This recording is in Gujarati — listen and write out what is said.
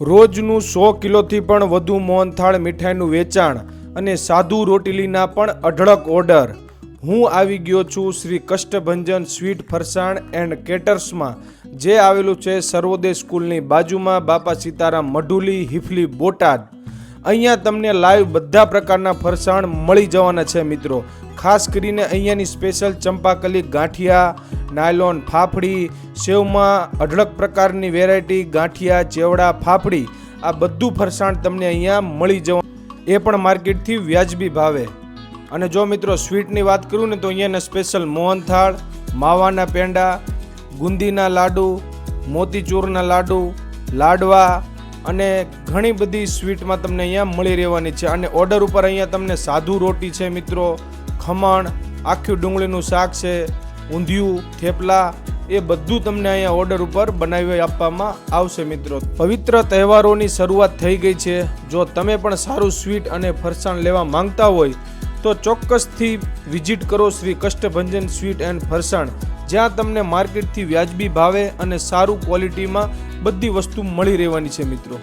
રોજનું સો કિલોથી પણ વધુ મોહનથાળ મીઠાઈનું વેચાણ અને સાધુ રોટીલીના પણ અઢળક ઓર્ડર. હું આવી ગયો છું શ્રી કષ્ટભંજન સ્વીટ ફરસાણ એન્ડ કેટર્સમાં, જે આવેલું છે સર્વોદય સ્કૂલની બાજુમાં બાપા સીતારામ મઢુલી હિફલી બોટાદ. અહીંયા તમને લાઈવ બધા પ્રકારના ફરસાણ મળી જવાના છે મિત્રો. ખાસ કરીને અહીંયાની સ્પેશિયલ ચંપાકલી ગાંઠિયા નાયલોન ફાફડી, સેવમાં અઢળક પ્રકારની વેરાયટી ગાંઠિયા, ચેવડા, ફાફડી, આ બધું ફરસાણ તમને અહીંયા મળી જવા એ પણ માર્કેટથી વ્યાજબી ભાવે. અને જો મિત્રો સ્વીટની વાત કરું ને તો અહીંયાના સ્પેશિયલ મોહનથાળ, માવાના પેંડા, ગુંદીના લાડુ, મોતીચૂરના લાડુ, લાડવા અને ઘણી બધી સ્વીટમાં તમને અહીંયા મળી રહેવાની છે. અને ઓર્ડર ઉપર અહીંયા તમને સાધુ રોટી છે મિત્રો, ખમણ, આખી ડુંગળીનું શાક છે ઊંધિયું, થેપલા, એ બધું તમને અહીંયા ઓર્ડર ઉપર બનાવી આપવામાં આવશે મિત્રો. પવિત્ર તહેવારોની શરૂઆત થઈ ગઈ છે. જો તમે પણ સારું સ્વીટ અને ફરસાણ લેવા માંગતા હોય, તો ચોક્કસથી વિઝિટ કરો શ્રી કષ્ટભંજન સ્વીટ એન્ડ ફરસાણ. જ્યાં તમને માર્કેટથી વ્યાજબી ભાવે અને સારું ક્વોલિટીમાં બધી વસ્તુ મળી રહેવાની છે મિત્રો.